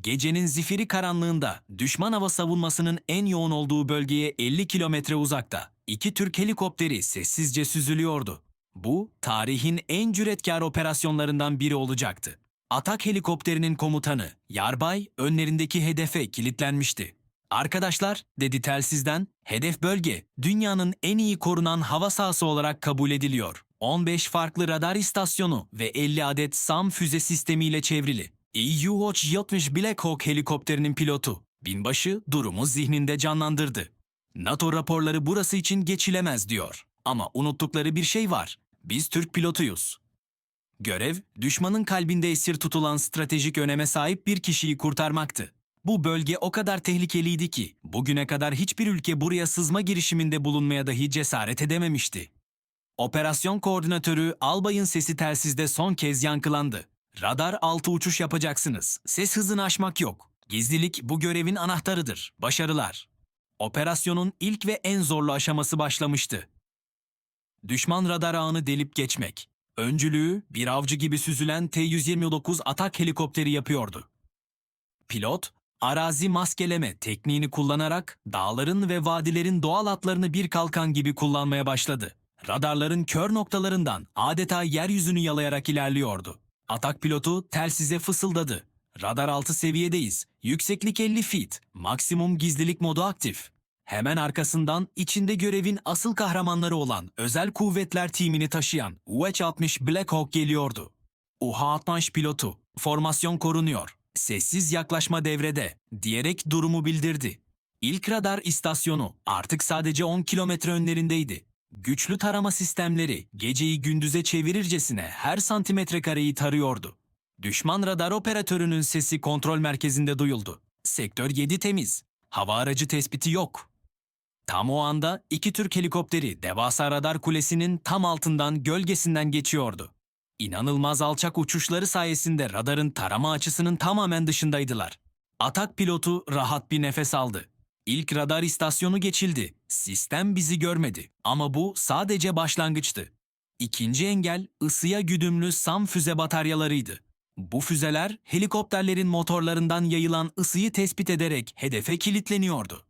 Gecenin zifiri karanlığında düşman hava savunmasının en yoğun olduğu bölgeye 50 kilometre uzakta iki Türk helikopteri sessizce süzülüyordu. Bu tarihin en cüretkar operasyonlarından biri olacaktı. Atak helikopterinin komutanı Yarbay önlerindeki hedefe kilitlenmişti. Arkadaşlar, dedi telsizden, hedef bölge dünyanın en iyi korunan hava sahası olarak kabul ediliyor. 15 farklı radar istasyonu ve 50 adet SAM füze sistemiyle çevrili. EU-60 Black Hawk helikopterinin pilotu, binbaşı durumu zihninde canlandırdı. NATO raporları burası için geçilemez diyor. Ama unuttukları bir şey var. Biz Türk pilotuyuz. Görev, düşmanın kalbinde esir tutulan stratejik öneme sahip bir kişiyi kurtarmaktı. Bu bölge o kadar tehlikeliydi ki bugüne kadar hiçbir ülke buraya sızma girişiminde bulunmaya dahi cesaret edememişti. Operasyon koordinatörü Albay'ın sesi telsizde son kez yankılandı. Radar altı uçuş yapacaksınız. Ses hızını aşmak yok. Gizlilik bu görevin anahtarıdır. Başarılar. Operasyonun ilk ve en zorlu aşaması başlamıştı. Düşman radar ağını delip geçmek. Öncülüğü bir avcı gibi süzülen T-129 atak helikopteri yapıyordu. Pilot, arazi maskeleme tekniğini kullanarak dağların ve vadilerin doğal hatlarını bir kalkan gibi kullanmaya başladı. Radarların kör noktalarından adeta yeryüzünü yalayarak ilerliyordu. Atak pilotu telsize fısıldadı. Radar altı seviyedeyiz. Yükseklik 50 feet. Maksimum gizlilik modu aktif. Hemen arkasından içinde görevin asıl kahramanları olan özel kuvvetler timini taşıyan UH-60 Black Hawk geliyordu. UH-60 pilotu, formasyon korunuyor, sessiz yaklaşma devrede diyerek durumu bildirdi. İlk radar istasyonu artık sadece 10 kilometre önlerindeydi. Güçlü tarama sistemleri geceyi gündüze çevirircesine her santimetre kareyi tarıyordu. Düşman radar operatörünün sesi kontrol merkezinde duyuldu. Sektör 7 temiz. Hava aracı tespiti yok. Tam o anda iki Türk helikopteri devasa radar kulesinin tam altından gölgesinden geçiyordu. İnanılmaz alçak uçuşları sayesinde radarın tarama açısının tamamen dışındaydılar. Atak pilotu rahat bir nefes aldı. İlk radar istasyonu geçildi. Sistem bizi görmedi ama bu sadece başlangıçtı. İkinci engel ısıya güdümlü SAM füze bataryalarıydı. Bu füzeler helikopterlerin motorlarından yayılan ısıyı tespit ederek hedefe kilitleniyordu.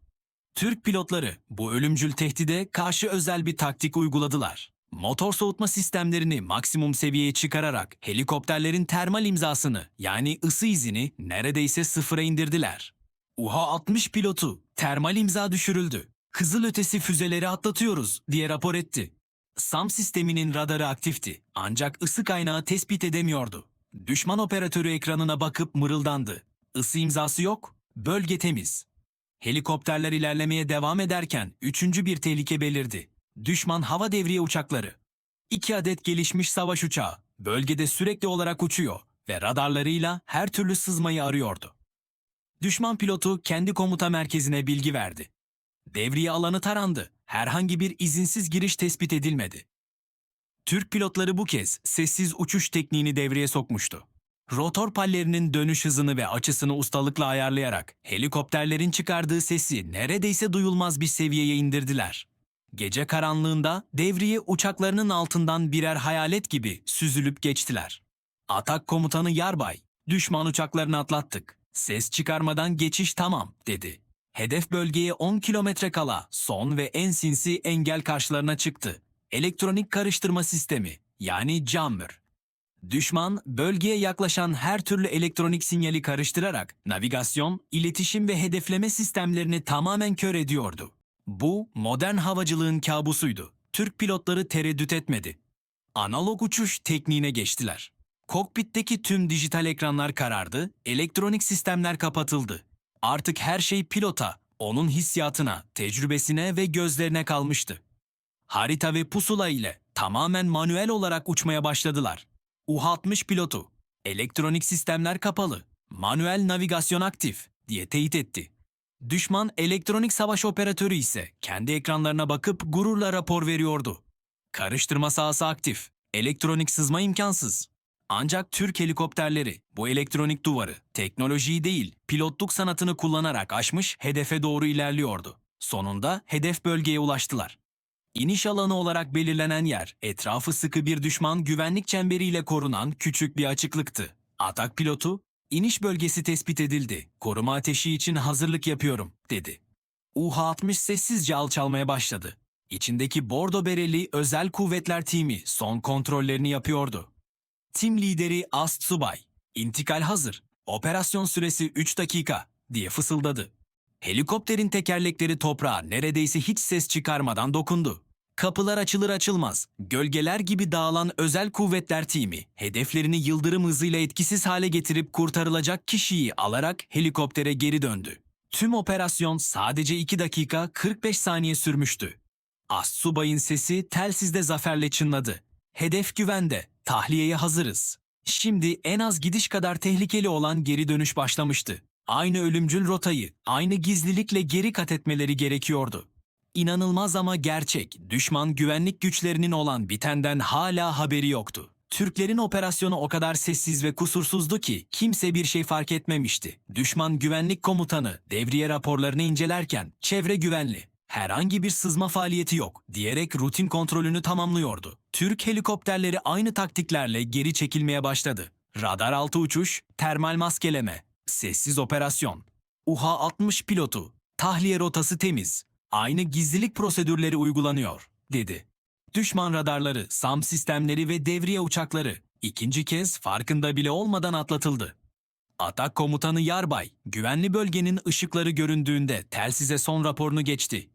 Türk pilotları bu ölümcül tehdide karşı özel bir taktik uyguladılar. Motor soğutma sistemlerini maksimum seviyeye çıkararak helikopterlerin termal imzasını yani ısı izini neredeyse sıfıra indirdiler. UH-60 pilotu termal imza düşürüldü. Kızıl ötesi füzeleri atlatıyoruz diye rapor etti. SAM sisteminin radarı aktifti ancak ısı kaynağı tespit edemiyordu. Düşman operatörü ekranına bakıp mırıldandı. Isı imzası yok, bölge temiz. Helikopterler ilerlemeye devam ederken üçüncü bir tehlike belirdi. Düşman hava devriye uçakları. İki adet gelişmiş savaş uçağı bölgede sürekli olarak uçuyor ve radarlarıyla her türlü sızmayı arıyordu. Düşman pilotu kendi komuta merkezine bilgi verdi. Devriye alanı tarandı. Herhangi bir izinsiz giriş tespit edilmedi. Türk pilotları bu kez sessiz uçuş tekniğini devreye sokmuştu. Rotor pallerinin dönüş hızını ve açısını ustalıkla ayarlayarak helikopterlerin çıkardığı sesi neredeyse duyulmaz bir seviyeye indirdiler. Gece karanlığında devriye uçaklarının altından birer hayalet gibi süzülüp geçtiler. Atak komutanı Yarbay, düşman uçaklarını atlattık. Ses çıkarmadan geçiş tamam, dedi. Hedef bölgeye 10 kilometre kala son ve en sinsi engel karşılarına çıktı. Elektronik karıştırma sistemi, yani jammer. Düşman, bölgeye yaklaşan her türlü elektronik sinyali karıştırarak navigasyon, iletişim ve hedefleme sistemlerini tamamen kör ediyordu. Bu, modern havacılığın kabusuydu. Türk pilotları tereddüt etmedi. Analog uçuş tekniğine geçtiler. Kokpitteki tüm dijital ekranlar karardı, elektronik sistemler kapatıldı. Artık her şey pilota, onun hissiyatına, tecrübesine ve gözlerine kalmıştı. Harita ve pusula ile tamamen manuel olarak uçmaya başladılar. U-60 pilotu, elektronik sistemler kapalı, manuel navigasyon aktif diye teyit etti. Düşman elektronik savaş operatörü ise kendi ekranlarına bakıp gururla rapor veriyordu. Karıştırma sahası aktif, elektronik sızma imkansız. Ancak Türk helikopterleri bu elektronik duvarı teknolojiyi değil pilotluk sanatını kullanarak aşmış hedefe doğru ilerliyordu. Sonunda hedef bölgeye ulaştılar. İniş alanı olarak belirlenen yer, etrafı sıkı bir düşman güvenlik çemberiyle korunan küçük bir açıklıktı. Atak pilotu, İniş bölgesi tespit edildi. Koruma ateşi için hazırlık yapıyorum, dedi. UH-60 sessizce alçalmaya başladı. İçindeki bordo bereli özel kuvvetler timi son kontrollerini yapıyordu. Tim lideri Ast Subay, intikal hazır, operasyon süresi 3 dakika diye fısıldadı. Helikopterin tekerlekleri toprağa neredeyse hiç ses çıkarmadan dokundu. Kapılar açılır açılmaz, gölgeler gibi dağılan özel kuvvetler timi, hedeflerini yıldırım hızıyla etkisiz hale getirip kurtarılacak kişiyi alarak helikoptere geri döndü. Tüm operasyon sadece 2 dakika 45 saniye sürmüştü. Astsubay'ın sesi telsizde zaferle çınladı. Hedef güvende, tahliyeye hazırız. Şimdi en az gidiş kadar tehlikeli olan geri dönüş başlamıştı. Aynı ölümcül rotayı, aynı gizlilikle geri kat etmeleri gerekiyordu. İnanılmaz ama gerçek, düşman güvenlik güçlerinin olan bitenden hala haberi yoktu. Türklerin operasyonu o kadar sessiz ve kusursuzdu ki kimse bir şey fark etmemişti. Düşman güvenlik komutanı devriye raporlarını incelerken çevre güvenli, herhangi bir sızma faaliyeti yok diyerek rutin kontrolünü tamamlıyordu. Türk helikopterleri aynı taktiklerle geri çekilmeye başladı. Radar altı uçuş, termal maskeleme, sessiz operasyon. UH-60 pilotu, tahliye rotası temiz, aynı gizlilik prosedürleri uygulanıyor, dedi. Düşman radarları, SAM sistemleri ve devriye uçakları ikinci kez farkında bile olmadan atlatıldı. Atak komutanı Yarbay, güvenli bölgenin ışıkları göründüğünde telsize son raporunu geçti.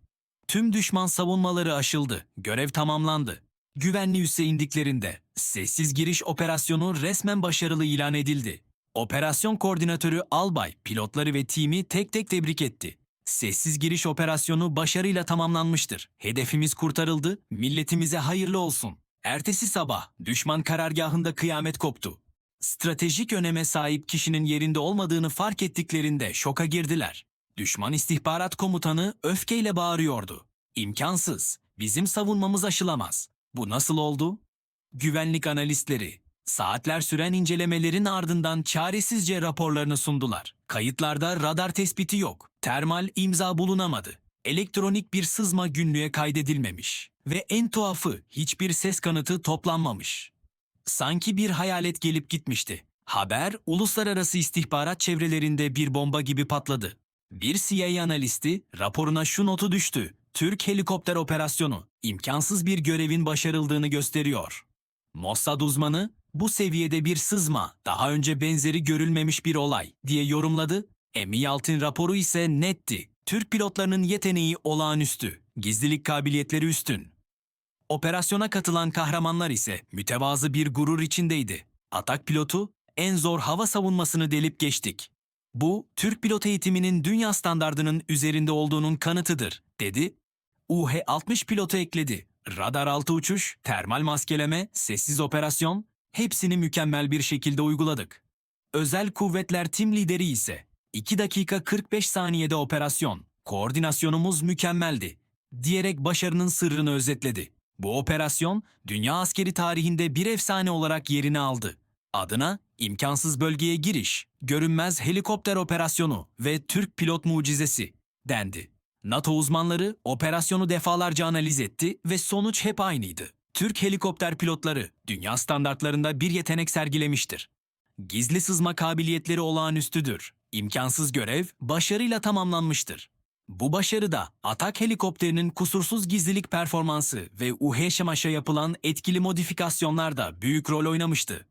Tüm düşman savunmaları aşıldı, görev tamamlandı. Güvenli üsse indiklerinde sessiz giriş operasyonu resmen başarılı ilan edildi. Operasyon koordinatörü Albay pilotları ve timi tek tek tebrik etti. Sessiz giriş operasyonu başarıyla tamamlanmıştır. Hedefimiz kurtarıldı, milletimize hayırlı olsun. Ertesi sabah düşman karargahında kıyamet koptu. Stratejik öneme sahip kişinin yerinde olmadığını fark ettiklerinde şoka girdiler. Düşman istihbarat komutanı öfkeyle bağırıyordu. İmkansız, bizim savunmamız aşılamaz. Bu nasıl oldu? Güvenlik analistleri, saatler süren incelemelerin ardından çaresizce raporlarını sundular. Kayıtlarda radar tespiti yok, termal imza bulunamadı. Elektronik bir sızma günlüğe kaydedilmemiş ve en tuhafı hiçbir ses kanıtı toplanmamış. Sanki bir hayalet gelip gitmişti. Haber uluslararası istihbarat çevrelerinde bir bomba gibi patladı. Bir CIA analisti raporuna şu notu düştü. Türk helikopter operasyonu imkansız bir görevin başarıldığını gösteriyor. Mossad uzmanı bu seviyede bir sızma, daha önce benzeri görülmemiş bir olay diye yorumladı. Emi Yalçın raporu ise netti. Türk pilotlarının yeteneği olağanüstü, gizlilik kabiliyetleri üstün. Operasyona katılan kahramanlar ise mütevazı bir gurur içindeydi. Atak pilotu en zor hava savunmasını delip geçtik. Bu, Türk pilot eğitiminin dünya standardının üzerinde olduğunun kanıtıdır, dedi. UH-60 pilotu ekledi. Radar altı uçuş, termal maskeleme, sessiz operasyon, hepsini mükemmel bir şekilde uyguladık. Özel kuvvetler tim lideri ise 2 dakika 45 saniyede operasyon, koordinasyonumuz mükemmeldi diyerek başarının sırrını özetledi. Bu operasyon dünya askeri tarihinde bir efsane olarak yerini aldı. Adına imkansız bölgeye giriş, görünmez helikopter operasyonu ve Türk pilot mucizesi dendi. NATO uzmanları operasyonu defalarca analiz etti ve sonuç hep aynıydı. Türk helikopter pilotları dünya standartlarında bir yetenek sergilemiştir. Gizli sızma kabiliyetleri olağanüstüdür. İmkansız görev başarıyla tamamlanmıştır. Bu başarıda atak helikopterinin kusursuz gizlilik performansı ve UHŞMAŞ'a yapılan etkili modifikasyonlar da büyük rol oynamıştı.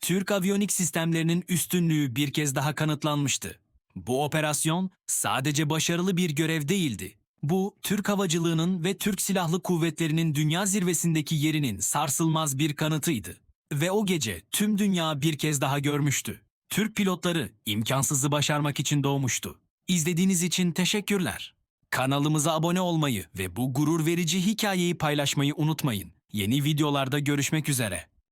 Türk aviyonik sistemlerinin üstünlüğü bir kez daha kanıtlanmıştı. Bu operasyon sadece başarılı bir görev değildi. Bu, Türk havacılığının ve Türk Silahlı Kuvvetleri'nin dünya zirvesindeki yerinin sarsılmaz bir kanıtıydı. Ve o gece tüm dünya bir kez daha görmüştü. Türk pilotları imkansızı başarmak için doğmuştu. İzlediğiniz için teşekkürler. Kanalımıza abone olmayı ve bu gurur verici hikayeyi paylaşmayı unutmayın. Yeni videolarda görüşmek üzere.